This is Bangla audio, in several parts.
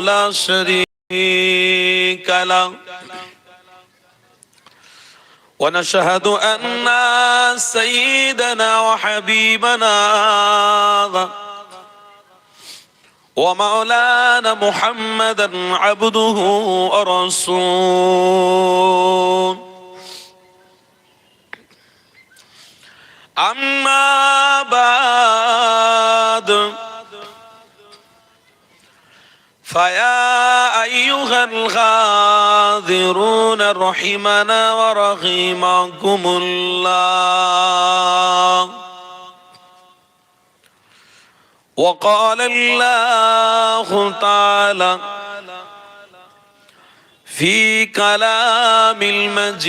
لا شريك له ونشهد أن سيدنا وحبيبنا ومولانا محمدا عبده ورسوله. أما بعد فيا أيها الغاذرون رحمنا ورحمكم الله. وقال الله تعالى في كلام المجيد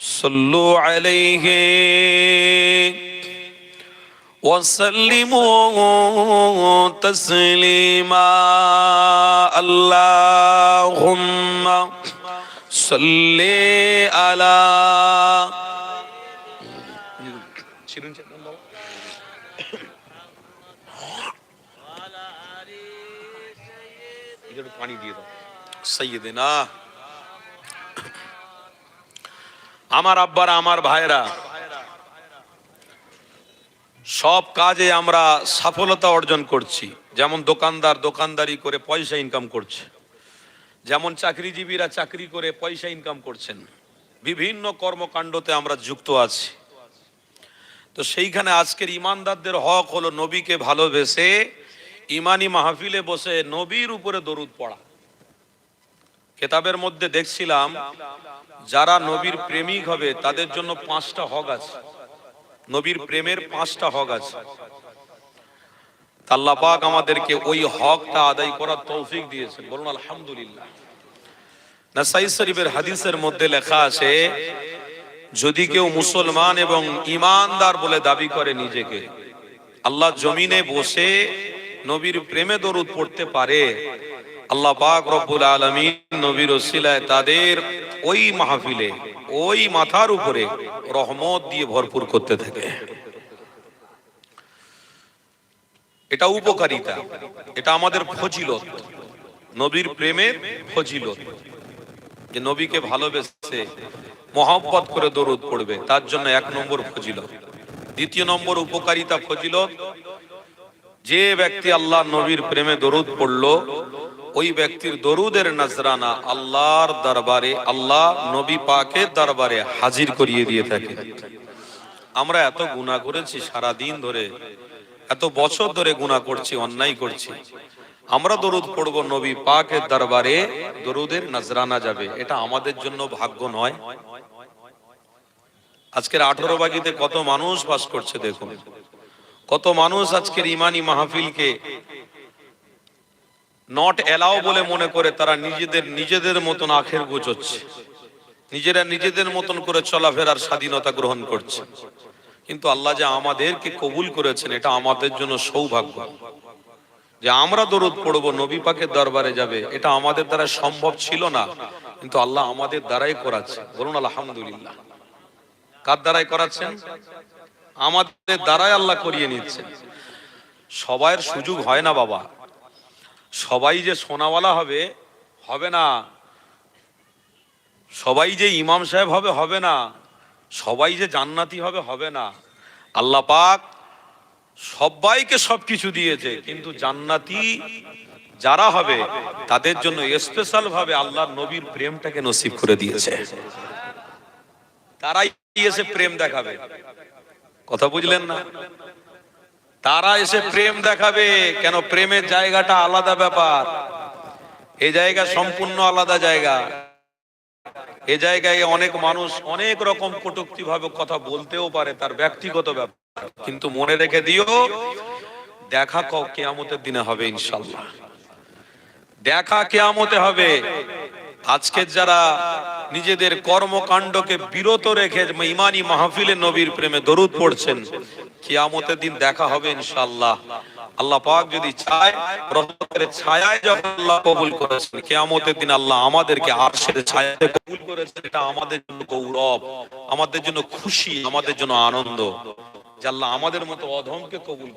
صلوا عليه وسلموا تسليما اللهم صل على পানি দিয়ে দাও সৈয়দিনা আমার আব্বারা, আমার ভাইরা সব কাজে আমরা সফলতা অর্জন করছি। যেমন দোকানদার দোকানদারি করে পয়সা ইনকাম করছে। যেমন চাকরিজীবীরা চাকরি করে পয়সা ইনকাম করছেন। বিভিন্ন কর্মকাণ্ডতে আমরা যুক্ত আছি। তো সেইখানে আজকের ইমানদারদের হক হলো নবীকে ভালোবেসে ইমানি মাহফিলে বসে নবীর উপরে দরুদ পড়া। কেতাবের মধ্যে দেখছিলাম, যারা নবীর প্রেমিক হবে, তাদের জন্য পাঁচটা হক আছে। নবীর প্রেমের পাঁচটা হক আছে। আল্লাহ আমাদেরকে ওই হকটা আদায় করার তৌফিক দিয়েছেন। বলুন, আলহামদুলিল্লাহ। নাসাই শরীফের হাদিসের মধ্যে লেখা আছে, যদি কেউ মুসলমান এবং ইমানদার বলে দাবি করে নিজেকে, আল্লাহ জমিনে বসে নবীর প্রেমে দরুদ পড়তে পারে আল্লাহ পাক রব্বুল আলমিন নবীর ওসিলায় তাদের ওই মাহফিলে, ওই মাথার উপরে রহমত দিয়ে ভরপুর করতে থাকে। এটা উপকারিতা, এটা আমাদের ফজিলত, নবীর প্রেমের ফজিলত। যে নবীকে ভালোবেসে মহব্বত করে দরুদ পড়বে, তার জন্য এক নম্বর ফজিলত। দ্বিতীয় নম্বর উপকারিতা ফজিলত, যে ব্যক্তি আল্লাহ নবীর প্রেমে দরুদ পড়ল ওই ব্যক্তির দরুদের নজরানা আল্লাহর দরবারে, আল্লাহ নবী পাকের দরবারে হাজির করিয়ে দিয়ে থাকে। আমরা এত গুণা করেছি সারা দিন ধরে, এত বছর ধরে গুণা করছি, অন্যায় করছি। আমরা দরুদ পড়ব নবী পাকের দরবারে, দরুদের নজরানা যাবে। এটা আমাদের জন্য ভাগ্য নয়। আজকের আঠারো বাগিতে কত মানুষ বাস করছে দেখুন। কত মানুষ আজকের ইমানি মাহফিলকে নট এলাও বলে মনে করে তারা নিজেদের নিজেদের মতন আখের গুছোচ্ছে নিজেরা নিজেদের মতন করে চলাফেরার স্বাধীনতা গ্রহণ করছে। কিন্তু আল্লাহ যে আমাদেরকে কবুল করেছেন, এটা আমাদের জন্য সৌভাগ্য। যে আমরা দরুদ পড়ব, নবী পাকের দরবারে যাবে, এটা আমাদের দ্বারা সম্ভব ছিল না। কিন্তু আল্লাহ আমাদের দ্বারাই করাচ্ছে। বলুন, আলহামদুলিল্লাহ। কার দ্বারাই করাচ্ছেন? আমাদের দ্বারাই আল্লাহ করিয়ে নিচ্ছেন। সবাইয়ের সুযোগ হয় না, বাবা। সবাই যে সোনাওয়ালা হবে হবে না। সবাই যে ইমাম সাহেব হবে হবে না। সবাই যে জান্নাতি হবে হবে না। আল্লাহ পাক সবাইকে সব কিছু দিয়েছে, কিন্তু জান্নাতি যারা হবে, তাদের জন্য স্পেশাল ভাবে আল্লাহর নবীর প্রেমটাকে নসিব করে দিয়েছে। তারাই এসে প্রেম দেখাবে। কথা বুঝলেন না? তারা এসে প্রেম দেখাবে। কেন প্রেমের জায়গাটা আলাদা ব্যাপার। এ জায়গা সম্পূর্ণ আলাদা জায়গা। এ জায়গায় অনেক মানুষ অনেক রকম কটুক্তি ভাবে কথা বলতেও পারে, তার ব্যক্তিগত ব্যাপার। কিন্তু মনে রেখে দিও, দেখা ক কেয়ামতের দিনে হবে ইনশাল্লাহ দেখা কেয়ামতে হবে। আজকের যারা নিজেদের কর্মকাণ্ডকে বিরত রেখে ইমানি মাহফিলে নবীর প্রেমে দরুদ পড়ছেন। কিয়ামতের দিন দেখা হবে ইনশাআল্লাহ। আল্লাহ পাক যদি কবুল করেছেন দিন আল্লাহ আমাদেরকে কবুল করেছেন। এটা আমাদের জন্য গৌরব, আমাদের জন্য খুশি, আমাদের জন্য আনন্দ। যে আল্লাহ আমাদের মতো অধমকে কবুল